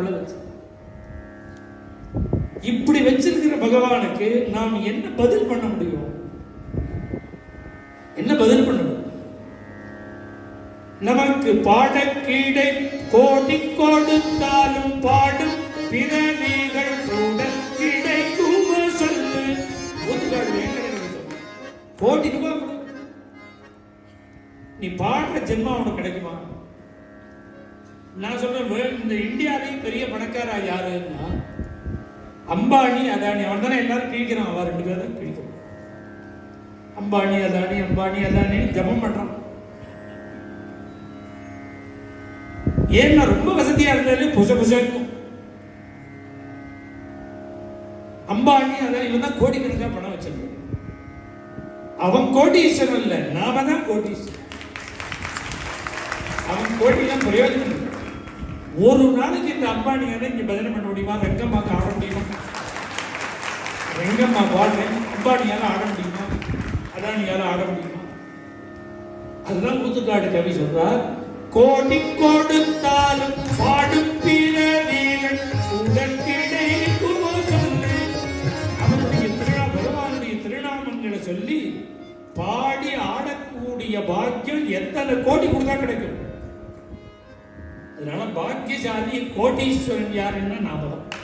நம்மள வச்சு. இப்படி வச்சிருக்கிற பகவானுக்கு நாம் என்ன பதில் பண்ண முடியும்? என்ன பதில் பண்ண முடியும் நமக்கு பாடக்கீடை கோடி கொடுத்தாலும் பாடும் பிறவிகள் கூட கிடைக்கும் சொல்லு. கோடி ரூபாய் நீ பாடுற ஜென்மம் உனக்கு கிடைக்குமா? நான் சொல்றேன் இந்த இந்தியாவிலேயும் பெரிய பணக்காரா யாருன்னா அம்பானி அதானி. அவன் தானே எல்லாரும் கிழிக்கிறான். அவன் ரெண்டு பேரும் கிழிக்கிறான். அம்பானி அதானி அம்பானி அதானி ஜபம் பண்றான். ஏன்னா ரொம்ப வசதியா இருந்தாலே புச இருக்கும். அம்பானி அதான் இவன் தான் கோடிக்கணக்கா பணம் வச்சிருக்கான். அவன் கோடீஸ்வரன் இல்லை. நாம தான் கோடீஸ்வரன். அவன் கோடிலாம் பிரயோஜனம் ஒரு நாளைக்கு இந்த அம்பானியால இங்க பஜனை பண்ண முடியுமா? ரெங்கம்மாக்கு ஆட முடியுமா? ரெங்கம்மா வாழ்றேன் அம்பானியால ஆட முடியுமா? அதானியால ஆட முடியுமா? அதுதான் ஊத்துக்காடு கவி சொல்றார். கோடி கொடுத்தாலும் பாடும் பிறவிகள் உடன் அவனுடைய திருநா பகவானுடைய திருநாமங்களை சொல்லி பாடி ஆடக்கூடிய பாக்கியம் எத்தனை கோடி கொடுத்தா கிடைக்கும்? அதனால பாக்கியசாலி கோட்டீஸ்வரன் யாருன்னா நாம தான்